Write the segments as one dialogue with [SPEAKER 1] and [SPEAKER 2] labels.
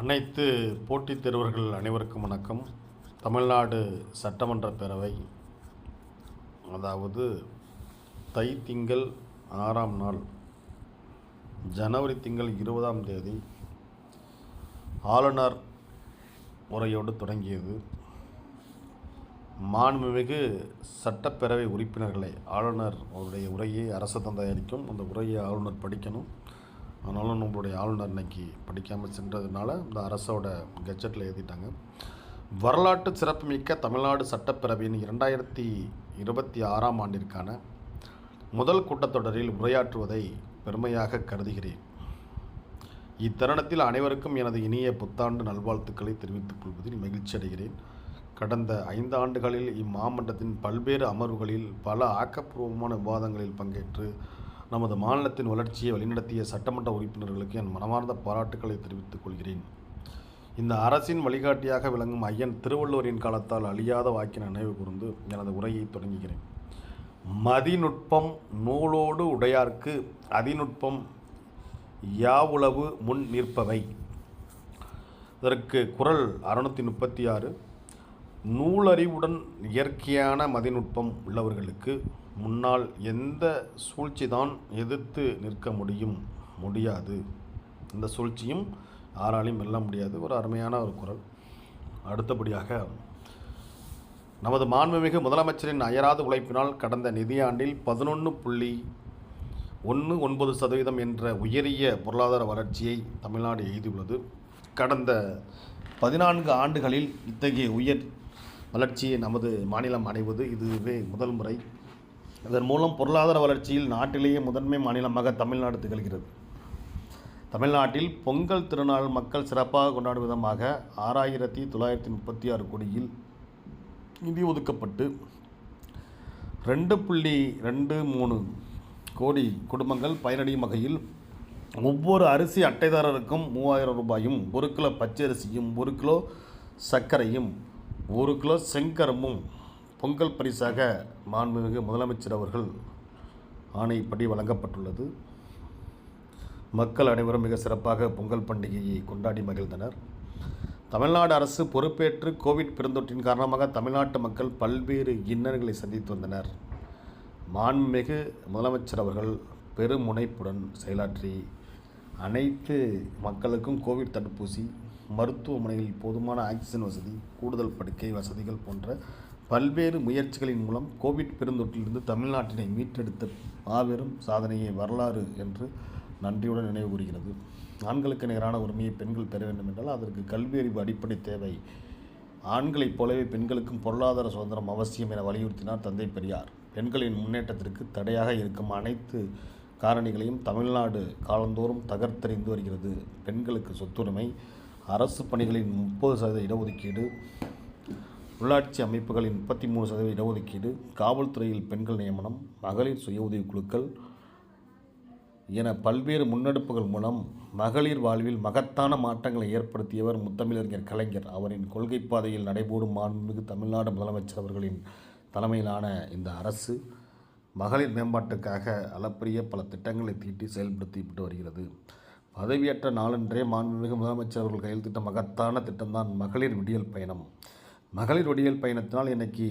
[SPEAKER 1] அனைத்து போட்டித் தேர்வர்கள் அனைவருக்கும் வணக்கம். தமிழ்நாடு சட்டமன்ற பேரவை அதாவது தை திங்கள் ஆறாம் நாள் ஜனவரி திங்கள் இருபதாம் தேதி ஆளுநர் உரையோடு தொடங்கியது. மாண்புமிகு சட்டப்பேரவை உறுப்பினர்களை ஆளுநர் அவருடைய உரையை அரசு தந்தாயடிக்கும் அந்த உரையை ஆளுநர் படிக்கணும். ஆனாலும் நம்மளுடைய ஆளுநர் இன்னைக்கு படிக்காமல் சென்றதுனால இந்த அரசோட கெஜெட்டில் எழுதிட்டாங்க. வரலாற்று சிறப்புமிக்க தமிழ்நாடு சட்டப்பேரவையின் இரண்டாயிரத்தி இருபத்தி ஆறாம் ஆண்டிற்கான முதல் கூட்டத்தொடரில் உரையாற்றுவதை பெருமையாக கருதுகிறேன். இத்தருணத்தில் அனைவருக்கும் எனது இனிய புத்தாண்டு நல்வாழ்த்துக்களை தெரிவித்துக் கொள்வதில் மகிழ்ச்சி அடைகிறேன். கடந்த ஐந்து ஆண்டுகளில் இம்மாமன்றத்தின் பல்வேறு அமர்வுகளில் பல ஆக்கப்பூர்வமான விவாதங்களில் பங்கேற்று நமது மாநிலத்தின் வளர்ச்சியை வழிநடத்திய சட்டமன்ற உறுப்பினர்களுக்கு என் மனமார்ந்த பாராட்டுக்களை தெரிவித்துக் கொள்கிறேன். இந்த அரசின் வழிகாட்டியாக விளங்கும் ஐயன் திருவள்ளுவரின் காலத்தால் அழியாத வாக்கின நினைவு கூர்ந்து எனது உரையை தொடங்குகிறேன். மதிநுட்பம் நூலோடு உடையார்க்கு அதிநுட்பம் யாவுளவு முன் நிற்பவை. இதற்கு குரல் அறுநூற்றி முப்பத்தி ஆறு. நூலறிவுடன் இயற்கையான மதிநுட்பம் உள்ளவர்களுக்கு முன்னால் எந்த சூழ்ச்சிதான் எதிர்த்து நிற்க முடியும் முடியாது. இந்த சூழ்ச்சியும் யாராலையும் வெல்ல முடியாது. ஒரு அருமையான ஒரு குரல். அடுத்தபடியாக நமது மாண்புமிகு முதலமைச்சரின் அயராத உழைப்பினால் கடந்த நிதியாண்டில் பதினொன்று புள்ளி ஒன்று ஒன்பது சதவீதம் என்ற உயரிய பொருளாதார வளர்ச்சியை தமிழ்நாடு எய்தியுள்ளது. கடந்த பதினான்கு ஆண்டுகளில் இத்தகைய உயர் வளர்ச்சியை நமது மாநிலம் அடைவது இதுவே முதல் முறை. இதன் மூலம் பொருளாதார வளர்ச்சியில் நாட்டிலேயே முதன்மை மாநிலமாக தமிழ்நாடு திகழ்கிறது. தமிழ்நாட்டில் பொங்கல் திருநாள் மக்கள் சிறப்பாக கொண்டாடும் விதமாக ஆறாயிரத்தி தொள்ளாயிரத்தி முப்பத்தி ஆறு கோடியில் நிதி ஒதுக்கப்பட்டு ரெண்டு புள்ளி ரெண்டு மூணு கோடி குடும்பங்கள் பயனடையும் வகையில் ஒவ்வொரு அரிசி அட்டைதாரருக்கும் மூவாயிரம் ரூபாயும் ஒரு கிலோ பச்சரிசியும் ஒரு கிலோ சர்க்கரையும் ஒரு கிலோ செங்கரும்பும் பொங்கல் பரிசாக மாண்புமிகு முதலமைச்சர் அவர்கள் ஆணைப்படி வழங்கப்பட்டுள்ளது. மக்கள் அனைவரும் மிக சிறப்பாக பொங்கல் பண்டிகையை கொண்டாடி மகிழ்ந்தனர். தமிழ்நாடு அரசு பொறுப்பேற்று கோவிட் பெருந்தொற்றின் காரணமாக தமிழ்நாட்டு மக்கள் பல்வேறு இன்னல்களை சந்தித்து வந்தனர். மாண்புமிகு முதலமைச்சர் அவர்கள் பெருமுனைப்புடன் செயலாற்றி அனைத்து மக்களுக்கும் கோவிட் தடுப்பூசி மருத்துவமனையில் போதுமான ஆக்சிஜன் வசதி கூடுதல் படுக்கை வசதிகள் போன்ற பல்வேறு முயற்சிகளின் மூலம் கோவிட் பெருந்தொற்றிலிருந்து தமிழ்நாட்டினை மீட்டெடுத்த மாபெரும் சாதனையை வரலாறு என்று நன்றியுடன் நினைவு கூறுகிறது ஆண்களுக்கு நிகரான உரிமையை பெண்கள் பெற வேண்டும் என்றால் அதற்கு கல்வி அறிவு அடிப்படை தேவை. ஆண்களைப் போலவே பெண்களுக்கும் பொருளாதார சுதந்திரம் அவசியம் என வலியுறுத்தினார் தந்தை பெரியார். பெண்களின் முன்னேற்றத்திற்கு தடையாக இருக்கும் அனைத்து காரணிகளையும் தமிழ்நாடு காலந்தோறும் தகர்த்தெறிந்து வருகிறது. பெண்களுக்கு சொத்துரிமை அரசு பணிகளின் முப்பது சதவீத இடஒதுக்கீடு உள்ளாட்சி அமைப்புகளின் முப்பத்தி மூணு சதவீத இடஒதுக்கீடு காவல்துறையில் பெண்கள் நியமனம் மகளிர் சுய உதவிக் குழுக்கள் என பல்வேறு முன்னெடுப்புகள் மூலம் மகளிர் வாழ்வில் மகத்தான மாற்றங்களை ஏற்படுத்தியவர் முத்தமிழறிஞர் கலைஞர். அவரின் கொள்கை பாதையில் நடைபோடும் மாண்புமிகு தமிழ்நாடு முதலமைச்சர் அவர்களின் தலைமையிலான இந்த அரசு மகளிர் மேம்பாட்டுக்காக அளப்பரிய பல திட்டங்களை தீட்டி செயல்படுத்திவிட்டு வருகிறது. பதவியேற்ற நாளன்றே மாண்புமிகு முதலமைச்சர் அவர்கள் கையெழுத்திட்ட மகத்தான திட்டம்தான் மகளிர் விடியல் பயணம். மகளிர் ஒடியல் பயணத்தினால் இன்றைக்கி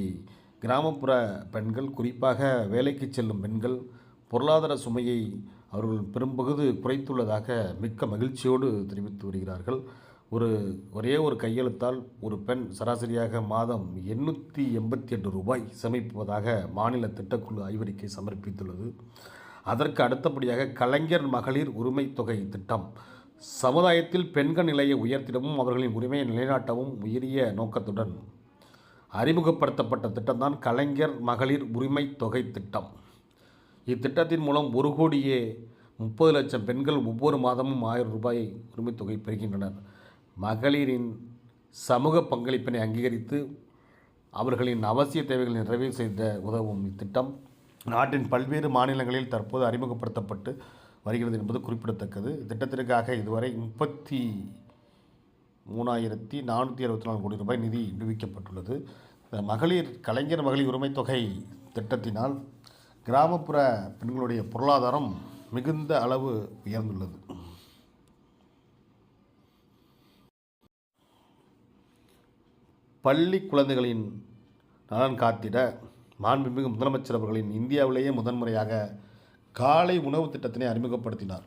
[SPEAKER 1] கிராமப்புற பெண்கள் குறிப்பாக வேலைக்கு செல்லும் பெண்கள் பொருளாதார சுமையை அவர்கள் பெரும்பகுதி குறைத்துள்ளதாக மிக்க மகிழ்ச்சியோடு தெரிவித்து வருகிறார்கள். ஒரு ஒரே ஒரு கையெழுத்தால் ஒரு பெண் சராசரியாக மாதம் எண்ணூற்றி எண்பத்தி எட்டு ரூபாய் சமைப்புவதாக மாநில திட்டக்குழு ஆய்வறிக்கை சமர்ப்பித்துள்ளது. அதற்கு அடுத்தபடியாக கலைஞர் மகளிர் உரிமை தொகை திட்டம். சமுதாயத்தில் பெண்கள் நிலையை உயர்த்திடவும் அவர்களின் உரிமையை நிலைநாட்டவும் உயரிய நோக்கத்துடன் அறிமுகப்படுத்தப்பட்ட திட்டம்தான் கலைஞர் மகளிர் உரிமை தொகை திட்டம். இத்திட்டத்தின் மூலம் ஒரு கோடியே முப்பது லட்சம் பெண்கள் ஒவ்வொரு மாதமும் ஆயிரம் ரூபாய் உரிமை தொகை பெறுகின்றனர். மகளிரின் சமூக பங்களிப்பினை அங்கீகரித்து அவர்களின் அவசிய தேவைகளை நிறைவு செய்த உதவும் இத்திட்டம் நாட்டின் பல்வேறு மாநிலங்களில் தற்போது அறிமுகப்படுத்தப்பட்டு வருகிறது என்பது குறிப்பிடத்தக்கது. திட்டத்திற்காக இதுவரை முப்பத்தி மூணாயிரத்தி நானூற்றி அறுபத்தி நாலு கோடி ரூபாய் நிதி விடுவிக்கப்பட்டுள்ளது இந்த மகளிர் கலைஞர் மகளிர் உரிமை தொகை திட்டத்தினால் கிராமப்புற பெண்களுடைய பொருளாதாரம் மிகுந்த அளவு உயர்ந்துள்ளது. பள்ளி குழந்தைகளின் நலன் காத்திட மாண்புமிகு முதலமைச்சர் அவர்களின் இந்தியாவிலேயே முதன்முறையாக காலை உணவு திட்டத்தினை அறிமுகப்படுத்தினார்.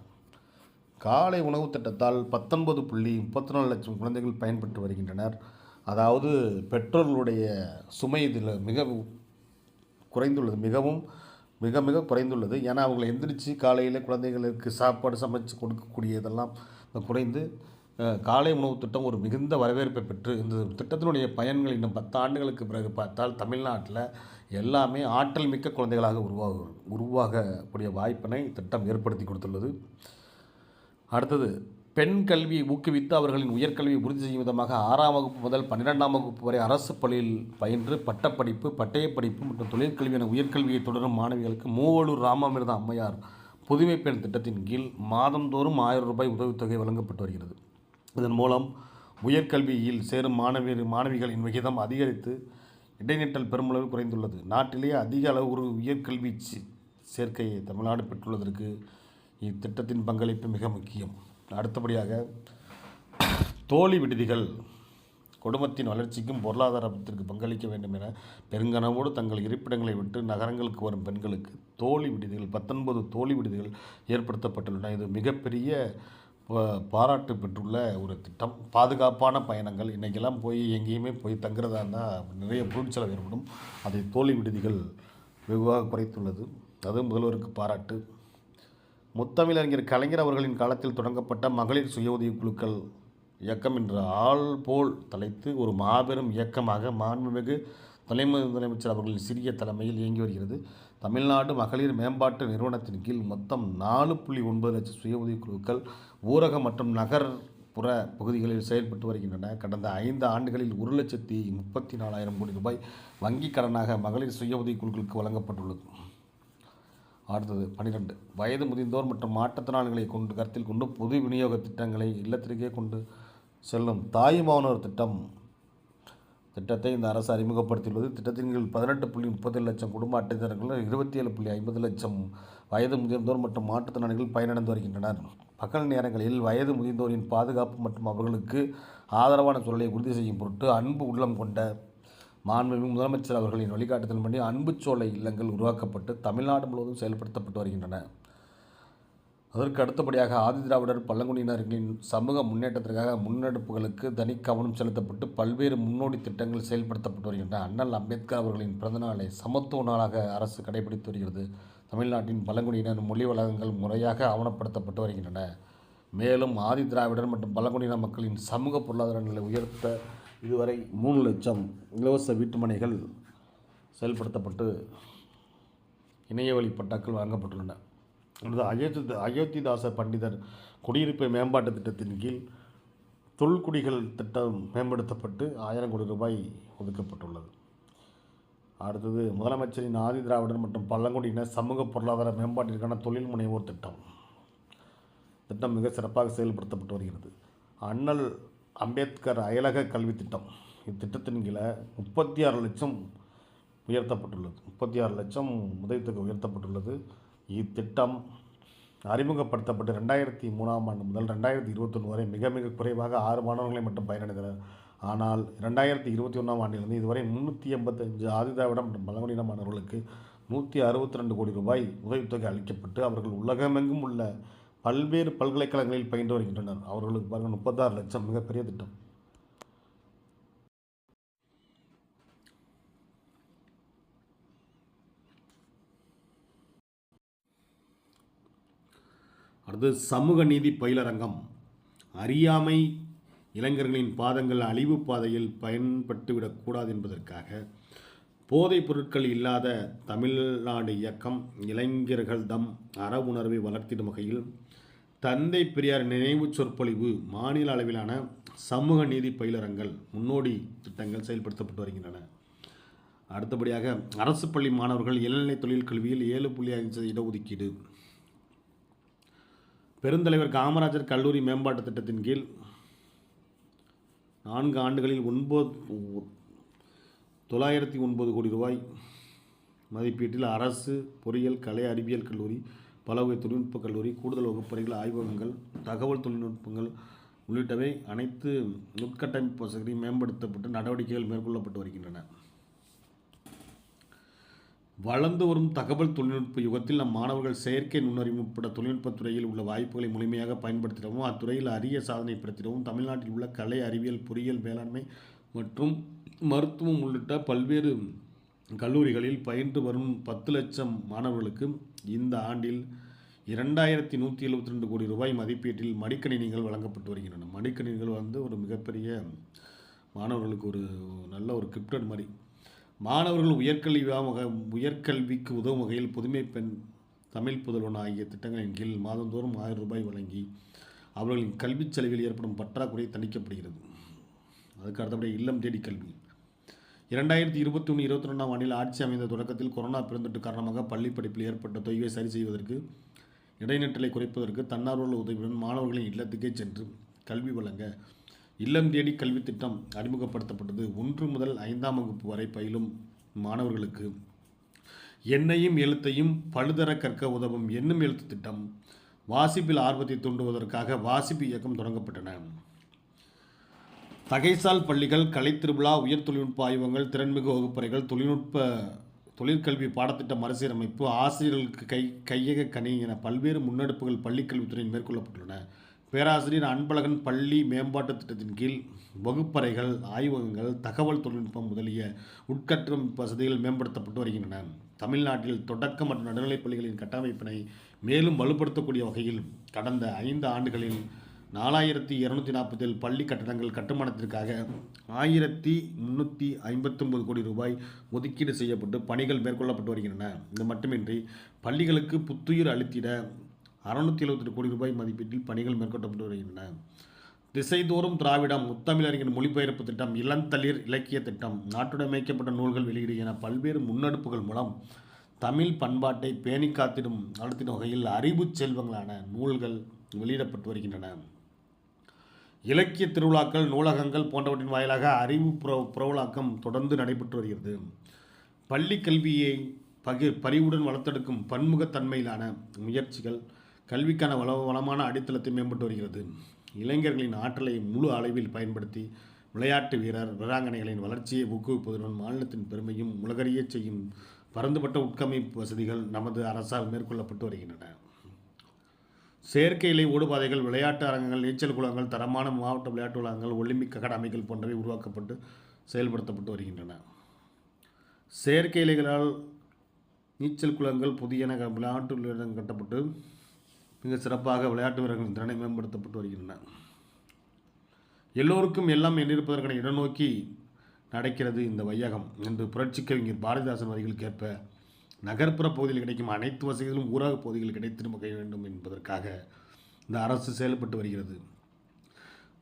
[SPEAKER 1] காலை உணவு திட்டத்தால் பத்தொன்பது புள்ளி முப்பத்தி நாலு லட்சம் குழந்தைகள் பயன்பெற்று வருகின்றனர். அதாவது பெற்றோர்களுடைய சுமை இதில் மிக குறைந்துள்ளது மிகவும் மிக மிக குறைந்துள்ளது. ஏன்னா அவங்களை எந்திரிச்சு காலையில் குழந்தைகளுக்கு சாப்பாடு சமைச்சு கொடுக்கக்கூடியதெல்லாம் குறைந்து காலை உணவு திட்டம் ஒரு மிகுந்த வரவேற்பை பெற்று இந்த திட்டத்தினுடைய பயன்கள் இன்னும் பத்து ஆண்டுகளுக்கு பிறகு பார்த்தால் தமிழ்நாட்டில் எல்லாமே ஆற்றல் மிக்க குழந்தைகளாக உருவாக உருவாகக்கூடிய வாய்ப்பினை திட்டம் ஏற்படுத்தி கொடுத்துள்ளது. அடுத்தது பெண் கல்வியை ஊக்குவித்து அவர்களின் உயர்கல்வியை உறுதி செய்யும் விதமாக ஆறாம் வகுப்பு முதல் பன்னிரெண்டாம் வகுப்பு வரை அரசு பள்ளியில் பயின்று பட்டப்படிப்பு பட்டயப்படிப்பு மற்றும் தொழிற்கல்வி என உயர்கல்வியை தொடரும் மாணவிகளுக்கு மூவலூர் ராமாமிர்த அம்மையார் புதுமை பெண் திட்டத்தின் கீழ் மாதந்தோறும் ஆயிரம் ரூபாய் உதவித்தொகை வழங்கப்பட்டு வருகிறது. இதன் மூலம் உயர்கல்வியில் சேரும் மாணவியர் மாணவிகளின் விகிதம் அதிகரித்து இடைநிற்றல் பெருமளவு குறைந்துள்ளது. நாட்டிலேயே அதிக அளவு ஒரு உயர்கல்வி சேர்க்கையை தமிழ்நாடு பெற்றுள்ளதற்கு இத்திட்டத்தின் பங்களிப்பு மிக முக்கியம். அடுத்தபடியாக தோழி விடுதிகள் குடும்பத்தின் வளர்ச்சிக்கும் பொருளாதாரத்திற்கு பங்களிக்க வேண்டும் என பெருங்கனவோடு தங்கள் இருப்பிடங்களை விட்டு நகரங்களுக்கு வரும் பெண்களுக்கு தோழி விடுதிகள் பத்தொன்பது தோழி விடுதிகள் ஏற்படுத்தப்பட்டுள்ளன. இது மிகப்பெரிய பாராட்டு பெற்றுள்ள ஒரு திட்டம். பாதுகாப்பான பயணங்கள். இன்றைக்கெல்லாம் போய் எங்கேயுமே போய் தங்குறதா இருந்தால் நிறைய பொருட்செலவு ஏற்படும். அதை தோழி விடுதிகள் வெகுவாக குறைத்துள்ளது. அது முதல்வருக்கு பாராட்டு. முத்தமிழறிஞர் கலைஞர் அவர்களின் காலத்தில் தொடங்கப்பட்ட மகளிர் சுய உதவிக் குழுக்கள் இயக்கம் என்ற ஆள் போல் தலைத்து ஒரு மாபெரும் இயக்கமாக மாண்புமிகு தலைமை முதலமைச்சர் அவர்களின் சிறிய தலைமையில் இயங்கி வருகிறது. தமிழ்நாடு மகளிர் மேம்பாட்டு நிறுவனத்தின் கீழ் மொத்தம் நாலு புள்ளி ஒன்பது லட்சம் சுய உதவிக் குழுக்கள் ஊரக மற்றும் நகர்ப்புற பகுதிகளில் செயல்பட்டு வருகின்றன. கடந்த ஐந்து ஆண்டுகளில் ஒரு லட்சத்தி முப்பத்தி நாலாயிரம் கோடி ரூபாய் வங்கிக் கடனாக மகளிர் சுய உதவிக் குழுக்களுக்கு வழங்கப்பட்டுள்ளது. அடுத்தது பன்னிரெண்டு வயது முதிர்ந்தோர் மற்றும் மாற்றுத்திறனாளிகளை கொண்டு கருத்தில் கொண்டு பொது விநியோக திட்டங்களை இல்லத்திற்கே கொண்டு செல்லும் தாயுமானோர் திட்டம் திட்டத்தை இந்த அரசு அறிமுகப்படுத்தியுள்ளது. திட்டத்தின் கீழ் பதினெட்டு புள்ளி முப்பது லட்சம் குடும்ப அட்டைதாரர்கள் இருபத்தி ஏழு புள்ளி ஐம்பது லட்சம் வயது முதிர்ந்தோர் மற்றும் மாற்றுத்திறனாளிகள் பயனடைந்து வருகின்றனர். பகல் நேரங்களில் வயது முதிர்ந்தோரின் பாதுகாப்பு மற்றும் அவர்களுக்கு ஆதரவான சூழலை உறுதி செய்யும் பொருட்டு அன்பு உள்ளம் கொண்ட மாண்புமிகு முதலமைச்சர் அவர்களின் வழிகாட்டுதல்படி அன்புச்சோலை இல்லங்கள் உருவாக்கப்பட்டு தமிழ்நாடு முழுவதும் செயல்படுத்தப்பட்டு வருகின்றன. அதற்கு அடுத்தபடியாக ஆதிதிராவிடர் பழங்குடியினர்களின் சமூக முன்னேற்றத்திற்காக முன்னெடுப்புகளுக்கு தனி கவனம் செலுத்தப்பட்டு பல்வேறு முன்னோடி திட்டங்கள் செயல்படுத்தப்பட்டு வருகின்றன. அண்ணல் அம்பேத்கர் அவர்களின் பிறந்தநாளை சமத்துவ நாளாக அரசு கடைபிடித்து வருகிறது. தமிழ்நாட்டின் பழங்குடியினர் மொழி வழக்கங்கள் முறையாக ஆவணப்படுத்தப்பட்டு வருகின்றன. மேலும் ஆதி திராவிடர் மற்றும் பழங்குடியின மக்களின் சமூக பொருளாதார நிலை உயர்த்த இதுவரை மூணு லட்சம் இலவச வீட்டுமனைகள் செயல்படுத்தப்பட்டு இணைய வழி பட்டாக்கள் வழங்கப்பட்டுள்ளன. அடுத்து அயோத்தி அயோத்திதாச பண்டிதர் குடியிருப்பு மேம்பாட்டு திட்டத்தின் கீழ் தொல்குடிகள் திட்டம் மேம்படுத்தப்பட்டு ஆயிரம் கோடி ரூபாய் ஒதுக்கப்பட்டுள்ளது. அடுத்தது முதலமைச்சரின் ஆதி திராவிடர் மற்றும் பழங்குடியினர் சமூக பொருளாதார மேம்பாட்டிற்கான தொழில் முனைவோர் திட்டம். திட்டம் மிக சிறப்பாக செயல்படுத்தப்பட்டு வருகிறது. அண்ணல் அம்பேத்கர் அயலக கல்வி திட்டம். இத்திட்டத்தின் கீழே முப்பத்தி ஆறு லட்சம் உயர்த்தப்பட்டுள்ளது. முப்பத்தி ஆறு லட்சம் உதவித்தொகை உயர்த்தப்பட்டுள்ளது. இத்திட்டம் அறிமுகப்படுத்தப்பட்டு ரெண்டாயிரத்தி மூணாம் ஆண்டு முதல் ரெண்டாயிரத்தி இருபத்தொன்று வரை மிக மிக குறைவாக ஆறு மாணவர்களை மட்டும் பயனடைந்தனர். ஆனால் ரெண்டாயிரத்தி இருபத்தி ஒன்றாம் ஆண்டிலிருந்து இதுவரை முந்நூற்றி எண்பத்தஞ்சு ஆதிதிராவிடம் மற்றும் பழங்குடியினமானவர்களுக்கு நூற்றி அறுபத்தி ரெண்டு கோடி ரூபாய் உதவித்தொகை அளிக்கப்பட்டு அவர்கள் உலகமெங்கும் உள்ள பல்வேறு பல்கலைக்கழகங்களில் பயின்று வருகின்றனர். அவர்களுக்கு பாருங்கள் முப்பத்தாறு லட்சம் மிகப்பெரிய திட்டம். அடுத்து சமூக நீதி பயிலரங்கம். அறியாமை இளைஞர்களின் பாதங்கள் அழிவு பாதையில் பயன்பட்டுவிடக்கூடாது என்பதற்காக போதைப் பொருட்கள் இல்லாத தமிழ்நாடு இயக்கம் இளைஞர்கள் தம் அற உணர்வை வளர்த்திடும் வகையில் தந்தை பெரியார் நினைவு சொற்பொழிவு மாநில அளவிலான சமூக நீதி பயிலரங்கள் முன்னோடி திட்டங்கள் செயல்படுத்தப்பட்டு வருகின்றன. அடுத்தபடியாக அரசு பள்ளி மாணவர்கள் இளநிலை தொழில் கல்வியில் ஏழு புள்ளி ஐந்து இடஒதுக்கீடு. பெருந்தலைவர் காமராஜர் கல்லூரி மேம்பாட்டு திட்டத்தின் கீழ் நான்கு ஆண்டுகளில் ஒன்பது தொள்ளாயிரத்தி ஒன்பது கோடி ரூபாய் மதிப்பீட்டில் அரசு பொறியியல் கலை அறிவியல் கல்லூரி பலவகை தொழில்நுட்பக் கல்லூரி கூடுதல் வகுப்பறைகள் ஆய்வகங்கள் தகவல் தொழில்நுட்பங்கள் உள்ளிட்டவை அனைத்து உட்கட்டமைப்பு வசதிகளையும் மேம்படுத்தப்பட்டு நடவடிக்கைகள் மேற்கொள்ளப்பட்டு வருகின்றன. வளர்ந்து வரும் தகவல் தொழில்நுட்ப யுகத்தில் நம் மாணவர்கள் செயற்கை நுண்ணறிவு உட்பட தொழில்நுட்பத் துறையில் உள்ள வாய்ப்புகளை முழுமையாக பயன்படுத்திடவும் அத்துறையில் அரிய சாதனை படுத்திடவும் தமிழ்நாட்டில் உள்ள கலை அறிவியல் பொறியியல் மேலாண்மை மற்றும் மருத்துவம் உள்ளிட்ட பல்வேறு கல்லூரிகளில் பயின்று வரும் பத்து லட்சம் மாணவர்களுக்கு இந்த ஆண்டில் இரண்டாயிரத்தி நூற்றி எழுபத்தி ரெண்டு கோடி ரூபாய் மதிப்பீட்டில் மடிக்கணினிகள் வழங்கப்பட்டு வருகின்றன. மடிக்கணினிகள் வந்து ஒரு மிகப்பெரிய மாணவர்களுக்கு ஒரு நல்ல ஒரு கிப்டட் மாதிரி. மாணவர்கள் உயர்கல்வி உயர்கல்விக்கு உதவும் வகையில் புதுமை பெண் தமிழ் புதல்வன் ஆகிய திட்டங்களின் கீழ் மாதந்தோறும் ஆயிரம் ரூபாய் வழங்கி அவர்களின் கல்விச் செலவில் ஏற்படும் பற்றாக்குறை தணிக்கப்படுகிறது. அதுக்கு அடுத்தபடி இல்லம் தேடி கல்வி. இரண்டாயிரத்தி இருபத்தி ஒன்று இருபத்தி ரெண்டாம் ஆண்டில் ஆட்சி அமைந்த தொடக்கத்தில் கொரோனா பெருந்தொற்று காரணமாக பள்ளி படிப்பில் ஏற்பட்ட தொய்வை சரி செய்வதற்கு இடைநிற்றலை குறைப்பதற்கு தன்னார்வல உதவியுடன் மாணவர்களின் இல்லத்துக்கே சென்று கல்வி வழங்க இல்லம் தேடி கல்வி திட்டம் அறிமுகப்படுத்தப்பட்டது ஒன்று முதல் ஐந்தாம் வகுப்பு வரை பயிலும் மாணவர்களுக்கு. எண்ணையும் எழுத்தையும் பழுதர கற்க உதவும் எண்ணும் எழுத்து திட்டம் வாசிப்பில் ஆர்வத்தை தூண்டுவதற்காக வாசிப்பு இயக்கம் தொடங்கப்பட்டன. தகைசால் பள்ளிகள் கலைத்திருவிழா உயர் தொழில்நுட்ப ஆய்வகங்கள் திறன்மிகு வகுப்பறைகள் தொழில்நுட்ப தொழிற்கல்வி பாடத்திட்ட மறுசீரமைப்பு ஆசிரியர்களுக்கு கை கையக கணி என பல்வேறு முன்னெடுப்புகள் பள்ளிக்கல்வித்துறையில் மேற்கொள்ளப்பட்டுள்ளன. பேராசிரியர் அன்பழகன் பள்ளி மேம்பாட்டுத் திட்டத்தின் கீழ் வகுப்பறைகள் ஆய்வகங்கள் தகவல் தொழில்நுட்பம் முதலிய உட்கட்டமைப்பு வசதிகள் மேம்படுத்தப்பட்டு வருகின்றன. தமிழ்நாட்டில் தொடக்க மற்றும் நடுநிலைப் பள்ளிகளின் கட்டமைப்பினை மேலும் வலுப்படுத்தக்கூடிய வகையில் கடந்த ஐந்து ஆண்டுகளில் நாலாயிரத்தி இரநூத்தி நாற்பத்தேழு பள்ளி கட்டடங்கள் கட்டுமானத்திற்காக ஆயிரத்தி முந்நூற்றி ஐம்பத்தொம்பது கோடி ரூபாய் ஒதுக்கீடு செய்யப்பட்டு பணிகள் மேற்கொள்ளப்பட்டு வருகின்றன. இது மட்டுமின்றி பள்ளிகளுக்கு புத்துயிர் அளித்திட அறுநூற்றி எழுபத்தெட்டு கோடி ரூபாய் மதிப்பீட்டில் பணிகள் மேற்கொள்ளப்பட்டு வருகின்றன திசைதோறும் திராவிடம் முத்தமிழறிஞர் மொழிபெயர்ப்பு திட்டம் இளந்தளிர் இலக்கிய திட்டம் நாட்டுடமைக்கப்பட்ட நூல்கள் வெளியீடு என பல்வேறு முன்னெடுப்புகள் மூலம் தமிழ் பண்பாட்டை பேணி காத்திடும் நடத்திடும் வகையில் அறிவுச் செல்வங்களான நூல்கள் வெளியிடப்பட்டு வருகின்றன. இலக்கிய திருவிழாக்கள் நூலகங்கள் போன்றவற்றின் வாயிலாக அறிவு புற புறவலாக்கம் தொடர்ந்து நடைபெற்று வருகிறது. பள்ளி கல்வியை பகிர் பரிவுடன் வளர்த்தெடுக்கும் பன்முகத்தன்மையிலான முயற்சிகள் கல்விக்கான வள வளமான அடித்தளத்தை மேம்பட்டு வருகிறது. இளைஞர்களின் ஆற்றலை முழு அளவில் பயன்படுத்தி விளையாட்டு வீரர் வீராங்கனைகளின் வளர்ச்சியை ஊக்குவிப்பதுடன் மாநிலத்தின் பெருமையும் உலகறியச் செய்யும் பரந்துபட்ட உட்கமைப்பு வசதிகள் நமது அரசால் மேற்கொள்ளப்பட்டு வருகின்றன. செயற்கை இலை ஓடுபாதைகள் விளையாட்டு அரங்கங்கள் நீச்சல் குளங்கள் தரமான மாவட்ட விளையாட்டு வளங்கள் ஒலிம்பிக் அகாடமிகள் போன்றவை உருவாக்கப்பட்டு செயல்படுத்தப்பட்டு வருகின்றன. செயற்கை இலைகளால் நீச்சல் குளங்கள் புதியன விளையாட்டு கட்டப்பட்டு மிக சிறப்பாக விளையாட்டு வீரர்களின் திறனை மேம்படுத்தப்பட்டு வருகின்றன. எல்லோருக்கும் எல்லாம் எண்ணிருப்பதற்கான இடநோக்கி நடக்கிறது இந்த வையகம். என்று புரட்சி கவிஞர் பாரதிதாசன் வரிகளுக்கேற்ப நகர்ப்புற பகுதியில் கிடைக்கும் அனைத்து வசதிகளும் ஊரக பகுதிகளில் கிடைத்திருக்க வேண்டும் என்பதற்காக இந்த அரசு செயல்பட்டு வருகிறது.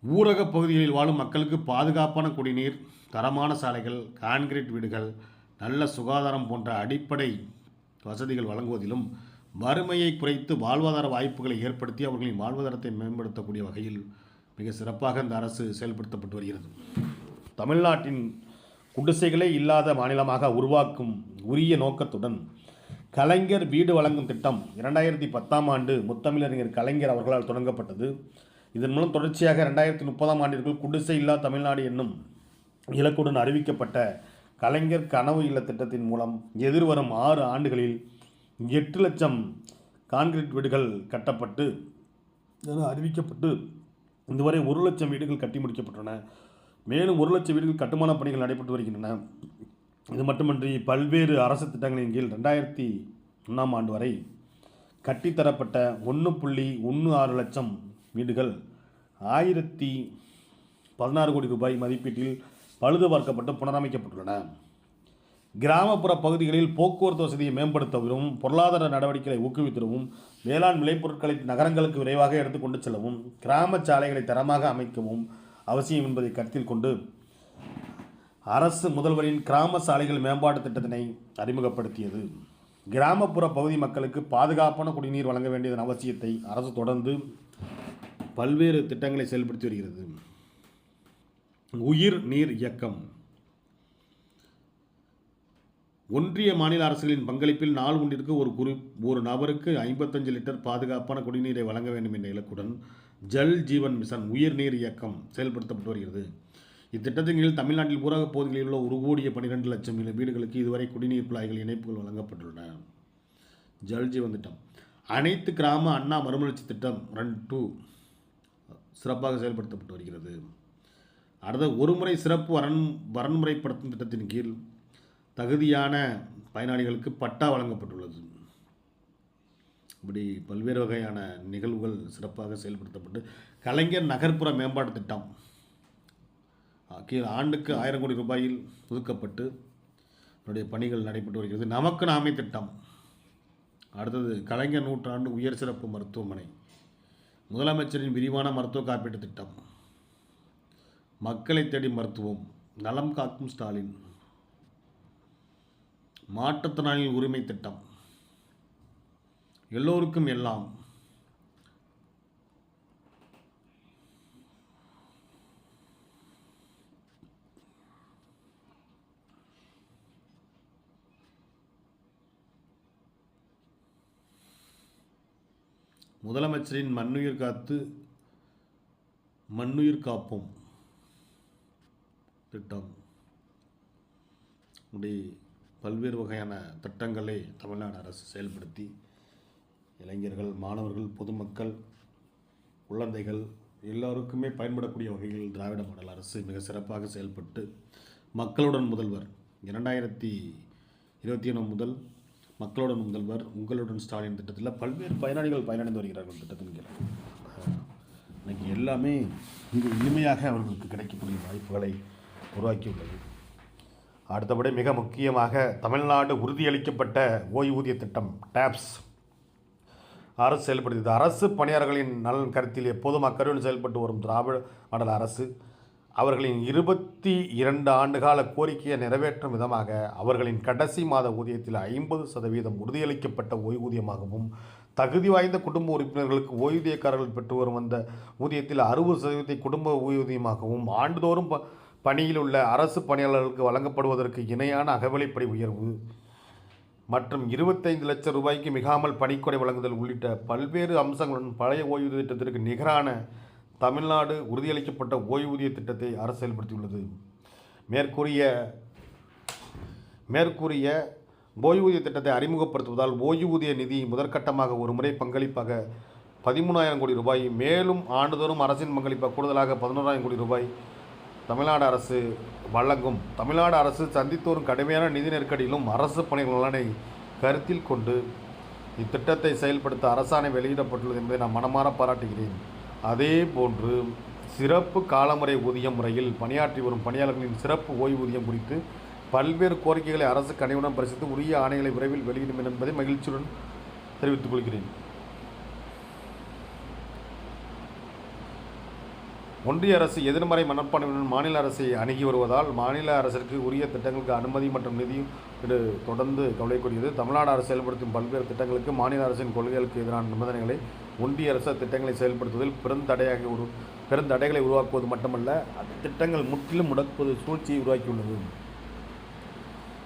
[SPEAKER 1] ஊரக பகுதிகளில் வாழும் மக்களுக்கு பாதுகாப்பான குடிநீர் தரமான சாலைகள் கான்கிரீட் வீடுகள் நல்ல சுகாதாரம் போன்ற அடிப்படை வசதிகள் வழங்குவதிலும் வறுமையை குறைத்து வாழ்வாதார வாய்ப்புகளை ஏற்படுத்தி அவர்களின் வாழ்வாதாரத்தை மேம்படுத்தக்கூடிய வகையில் மிக சிறப்பாக இந்த அரசு செயல்படுத்தப்பட்டு வருகிறது. தமிழ்நாட்டின் குடிசைகளே இல்லாத மாநிலமாக உருவாக்கும் உரிய நோக்கத்துடன் கலைஞர் வீடு வழங்கும் திட்டம் இரண்டாயிரத்தி பத்தாம் ஆண்டு முத்தமிழறிஞர் கலைஞர் அவர்களால் தொடங்கப்பட்டது. இதன் மூலம் தொடர்ச்சியாக ரெண்டாயிரத்தி முப்பதாம் ஆண்டிற்குள் குடிசை இல்லா தமிழ்நாடு என்னும் இலக்குடன் அறிவிக்கப்பட்ட கலைஞர் கனவு இல்ல திட்டத்தின் மூலம் எதிர்வரும் ஆறு ஆண்டுகளில் எட்டு லட்சம் கான்கிரீட் வீடுகள் கட்டப்பட்டு என அறிவிக்கப்பட்டு இதுவரை ஒரு லட்சம் வீடுகள் கட்டி முடிக்கப்பட்டுள்ளன. மேலும் ஒரு லட்சம் வீடுகள் கட்டுமான பணிகள் நடைபெற்று வருகின்றன. இது மட்டுமின்றி பல்வேறு அரசு திட்டங்களின் கீழ் ரெண்டாயிரத்தி ஒன்றாம் ஆண்டு வரை கட்டித்தரப்பட்ட ஒன்று புள்ளி ஒன்று ஆறு லட்சம் வீடுகள் ஆயிரத்தி பதினாறு கோடி ரூபாய் மதிப்பீட்டில் பழுது பார்க்கப்பட்டு புனரமைக்கப்பட்டுள்ளன. கிராமப்புற பகுதிகளில் போக்குவரத்து வசதியை மேம்படுத்தவும் பொருளாதார நடவடிக்கைகளை ஊக்குவித்திடவும் வேளாண் விளைபொருட்களை நகரங்களுக்கு விரைவாக எடுத்துக்கொண்டு செல்லவும் கிராம சாலைகளை தரமாக அமைக்கவும் அவசியம் என்பதை கருத்தில் கொண்டு அரசு முதல்வரின் கிராம சாலைகள் மேம்பாட்டு திட்டத்தினை அறிமுகப்படுத்தியது. கிராமப்புற பகுதி மக்களுக்கு பாதுகாப்பான குடிநீர் வழங்க வேண்டியதன் அவசியத்தை அரசு தொடர்ந்து பல்வேறு திட்டங்களை செயல்படுத்தி வருகிறது. உயிர் நீர் இயக்கம். ஒன்றிய மாநில அரசுகளின் பங்களிப்பில் நாள் ஒன்றிற்கு ஒரு குறி ஒரு நபருக்கு ஐம்பத்தஞ்சு லிட்டர் பாதுகாப்பான குடிநீரை வழங்க வேண்டும் என்ற இலக்குடன் ஜல் ஜீவன் மிஷன் உயிர்நீர் இயக்கம் செயல்படுத்தப்பட்டு வருகிறது. இத்திட்டத்தின் கீழ் தமிழ்நாட்டில் ஊரக பகுதிகளில் உள்ள ஒரு கோடியே பன்னிரெண்டு லட்சம் வீடுகளுக்கு இதுவரை குடிநீர் குழாய்கள் இணைப்புகள் வழங்கப்பட்டுள்ளன. ஜல் ஜீவன் திட்டம். அனைத்து கிராம அண்ணா மறுமலர்ச்சி திட்டம் ரன் டூ சிறப்பாக செயல்படுத்தப்பட்டு வருகிறது. அடுத்த ஒருமுறை சிறப்பு வரன் வரன்முறைப்படுத்தும் திட்டத்தின் கீழ் தகுதியான பயனாளிகளுக்கு பட்டா வழங்கப்பட்டுள்ளது. இப்படி பல்வேறு வகையான நிகழ்வுகள் சிறப்பாக செயல்படுத்தப்பட்டு கலைஞர் நகர்ப்புற மேம்பாட்டு திட்டம் கீழே கீழ் ஆண்டுக்கு ஆயிரம் கோடி ரூபாயில் ஒதுக்கப்பட்டு அதனுடைய பணிகள் நடைபெற்று வருகிறது. நமக்கு நாமே திட்டம். அடுத்தது கலைஞர் நூற்றாண்டு உயர் சிறப்பு மருத்துவமனை முதலமைச்சரின் விரிவான மருத்துவ காப்பீட்டு திட்டம் மக்களை தேடி மருத்துவம் நலம் காக்கும் ஸ்டாலின் மாற்றுத்திறனாளிகள் உரிமை திட்டம். எல்லோருக்கும் எல்லாம். முதலமைச்சரின் மண்ணுயிர் காத்து மண்ணுயிர் காப்போம். திட்டம். இப்படி பல்வேறு வகையான திட்டங்களை தமிழ்நாடு அரசு செயல்படுத்தி இளைஞர்கள் மாணவர்கள் பொதுமக்கள் குழந்தைகள் எல்லோருக்குமே பயன்படக்கூடிய வகையில் திராவிட மாடல் அரசு மிக சிறப்பாக செயல்பட்டு மக்களுடன் முதல்வர் இரண்டாயிரத்தி இருபத்தி ஒன்று முதல் மக்களுடன் முதல்வர் உங்களுடன் ஸ்டாலின் திட்டத்தில் பல்வேறு பயனாளிகள் பயனடைந்து வருகிறார்கள் திட்டத்தின் கீழ் இன்னைக்கு எல்லாமே மிக எளிமையாக அவர்களுக்கு கிடைக்கக்கூடிய வாய்ப்புகளை உருவாக்கியுள்ளது. அடுத்தபடி மிக முக்கியமாக தமிழ்நாடு உறுதியளிக்கப்பட்ட ஓய்வூதிய திட்டம் டேப்ஸ். அரசு செயல்படுத்தியது அரசு பணியாளர்களின் நலன் கருத்தில் எப்போதும் அக்கறையுடன் செயல்பட்டு வரும் திராவிட மாடல் அரசு. அவர்களின் இருபத்தி இரண்டு ஆண்டுகால கோரிக்கையை நிறைவேற்றும் விதமாக அவர்களின் கடைசி மாத ஊதியத்தில் ஐம்பது சதவீதம் உறுதியளிக்கப்பட்ட ஓய்வூதியமாகவும் தகுதி வாய்ந்த குடும்ப உறுப்பினர்களுக்கு ஓய்வூதியக்காரர்கள் பெற்று வரும் அந்த ஊதியத்தில் அறுபது சதவீதத்தை குடும்ப ஓய்வூதியமாகவும் ஆண்டுதோறும் ப பணியில் உள்ள அரசு பணியாளர்களுக்கு வழங்கப்படுவதற்கு இணையான அகவிலைப்படி உயர்வு. மற்றும் இருபத்தைந்து லட்சம் ரூபாய்க்கு மிகாமல் பணிக்கொடை வழங்குதல் உள்ளிட்ட பல்வேறு அம்சங்களுடன் பழைய ஓய்வூதிய திட்டத்திற்கு நிகரான தமிழ்நாடு உறுதியளிக்கப்பட்ட ஓய்வூதிய திட்டத்தை அரசு செயல்படுத்தியுள்ளது. மேற்கூறிய மேற்கூறிய ஓய்வூதிய திட்டத்தை அறிமுகப்படுத்துவதால் ஓய்வூதிய நிதி முதற்கட்டமாக ஒரு முறை பங்களிப்பாக பதிமூணாயிரம் கோடி ரூபாய் மேலும் ஆண்டுதோறும் அரசின் பங்களிப்பாக கூடுதலாக பதினோராயிரம் கோடி ரூபாய் தமிழ்நாடு அரசு வழங்கும். தமிழ்நாடு அரசு சந்தித்து வரும் கடுமையான நிதி நெருக்கடியிலும் அரசு பணிகள் நலனை கருத்தில் கொண்டு இத்திட்டத்தை செயல்படுத்த அரசாணை வெளியிடப்பட்டுள்ளது என்பதை நான் மனமாற பாராட்டுகிறேன். அதே போன்று சிறப்பு காலமுறை ஊதிய முறையில் பணியாற்றி வரும் பணியாளர்களின் சிறப்பு ஓய்வூதியம் குறித்து பல்வேறு கோரிக்கைகளை அரசு கனிவுடன் பரிசித்து உரிய ஆணைகளை விரைவில் வெளியிடும் என்பதை மகிழ்ச்சியுடன் தெரிவித்துக் கொள்கிறேன். ஒன்றிய அரசு எதிர்மறை மனப்பான்மையுடன் மாநில அரசை அணுகி வருவதால் மாநில அரசிற்கு உரிய திட்டங்களுக்கு அனுமதி மற்றும் நிதியும் இது தொடர்ந்து கவலைக்குரியது. தமிழ்நாடு அரசு செயல்படுத்தும் பல்வேறு திட்டங்களுக்கு மாநில அரசின் கொள்கைகளுக்கு எதிரான நிபந்தனைகளை ஒன்றிய அரசு திட்டங்களை செயல்படுத்துவதில் பெருந்தடையாக உரு பெருந்தடைகளை உருவாக்குவது மட்டுமல்ல அத்திட்டங்கள் முற்றிலும் முடக்குவது சூழ்ச்சியை உருவாக்கியுள்ளது.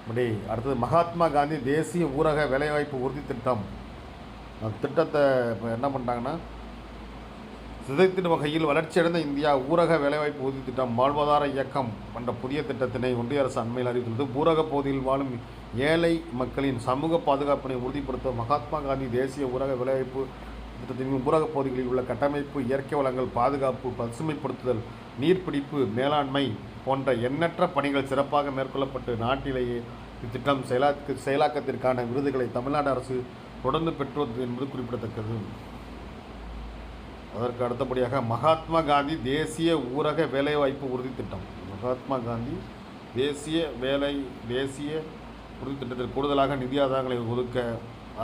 [SPEAKER 1] இப்படி அடுத்தது மகாத்மா காந்தி தேசிய ஊரக வேலைவாய்ப்பு உறுதி திட்டம். அந்த திட்டத்தை இப்போ என்ன பண்ணிட்டாங்கன்னா சிதைத்திடும் வகையில் வளர்ச்சியடைந்த இந்தியா ஊரக வேலைவாய்ப்பு உறுதி திட்டம் வாழ்வாதார இயக்கம் என்ற புதிய திட்டத்தினை ஒன்றிய அரசு அண்மையில் அறிவித்துள்ளது. ஊரக பகுதியில் வாழும் ஏழை மக்களின் சமூக பாதுகாப்பினை உறுதிப்படுத்த மகாத்மா காந்தி தேசிய ஊரக வேலைவாய்ப்பு திட்டத்தின் ஊரக பகுதிகளில் உள்ள கட்டமைப்பு இயற்கை வளங்கள் பாதுகாப்பு பசுமைப்படுத்துதல் நீர்பிடிப்பு மேலாண்மை போன்ற எண்ணற்ற பணிகள் சிறப்பாக மேற்கொள்ளப்பட்டு நாட்டிலேயே இத்திட்டம் செயலாக்க செயலாக்கத்திற்கான விருதுகளை தமிழ்நாடு அரசு தொடர்ந்து பெற்றுவது என்பது குறிப்பிடத்தக்கது. அதற்கு அடுத்தபடியாக மகாத்மா காந்தி தேசிய ஊரக வேலைவாய்ப்பு உறுதி திட்டம். மகாத்மா காந்தி தேசிய வேலை தேசிய உறுதி திட்டத்தில் கூடுதலாக நிதி ஆதாரங்களை ஒதுக்க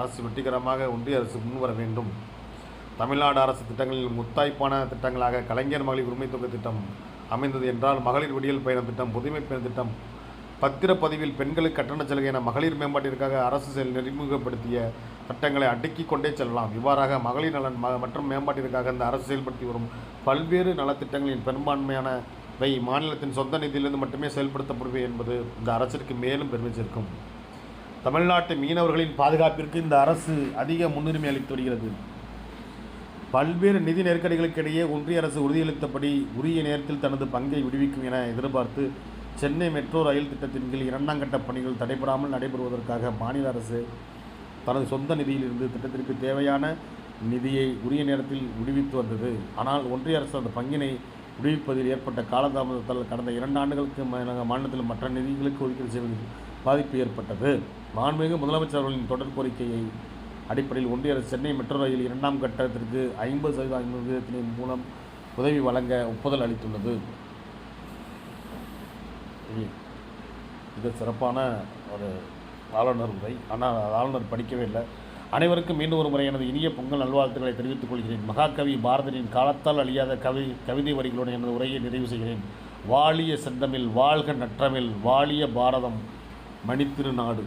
[SPEAKER 1] அரசு வெற்றிகரமாக ஒன்றிய அரசு முன்வர வேண்டும். தமிழ்நாடு அரசு திட்டங்களில் முத்தாய்ப்பான திட்டங்களாக கலைஞர் மகளிர் உரிமை தொகை திட்டம் அமைந்தது என்றால் மகளிர் விடியல் பயண திட்டம் புதுமை பயண திட்டம் பத்திரப்பதிவில் பெண்களுக்கு கட்டணச் சலுகை என மகளிர் மேம்பாட்டிற்காக அரசு செயல் நெறிமுகப்படுத்திய சட்டங்களை அடுக்கிக் கொண்டே செல்லலாம். இவ்வாறாக மகளிர் நலன் ம மற்றும் மேம்பாட்டிற்காக இந்த அரசு செயல்படுத்தி வரும் பல்வேறு நலத்திட்டங்களின் பெரும்பான்மையானவை மாநிலத்தின் சொந்த நிதியிலிருந்து மட்டுமே செயல்படுத்தப்படுவே என்பது இந்த அரசிற்கு மேலும் பெருமை சேர்க்கும். தமிழ்நாட்டு மீனவர்களின் பாதுகாப்பிற்கு இந்த அரசு அதிக முன்னுரிமை அளித்து வருகிறது. பல்வேறு நிதி நெருக்கடிகளுக்கிடையே ஒன்றிய அரசு உறுதியளித்தபடி உரிய நேரத்தில் தனது பங்கை விடுவிக்கும் என எதிர்பார்த்து சென்னை மெட்ரோ ரயில் திட்டத்தின் கீழ் இரண்டாம் கட்ட பணிகள் தடைபடாமல் நடைபெறுவதற்காக மாநில அரசு தனது சொந்த நிதியிலிருந்து திட்டத்திற்கு தேவையான நிதியை உரிய நேரத்தில் விடுவித்து வந்தது. ஆனால் ஒன்றிய அரசு அந்த பங்கினை விடுவிப்பதில் ஏற்பட்ட காலதாமதத்தால் கடந்த இரண்டு ஆண்டுகளுக்கு மாநிலத்தில் மற்ற நிதிகளுக்கு ஒதுக்கீடு செய்வதில் பாதிப்பு ஏற்பட்டது. மாண்புமிகு முதலமைச்சர் அவர்களின் தொடர் கோரிக்கையை அடிப்படையில் ஒன்றிய அரசு சென்னை மெட்ரோ ரயில் இரண்டாம் கட்டத்திற்கு ஐம்பது சதவீத விகிதத்தின் மூலம் உதவி வழங்க ஒப்புதல் அளித்துள்ளது. மிக இது சிறப்பான ஒரு ஆளுநர் உரை ஆனால் ஆளுநர் படிக்கவே இல்லை. அனைவருக்கும் மீண்டும் ஒரு முறை எனது இனிய பொங்கல் நல்வாழ்த்துக்களை தெரிவித்துக் கொள்கிறேன். மகாகவி பாரதியின் காலத்தால் அழியாத கவி கவிதை வரிகளுடன் எனது உரையை நிறைவு செய்கிறேன். வாழிய செந்தமிழ் வாழ்க நற்றமிழ் வாழிய பாரதம் மணித்திருநாடு.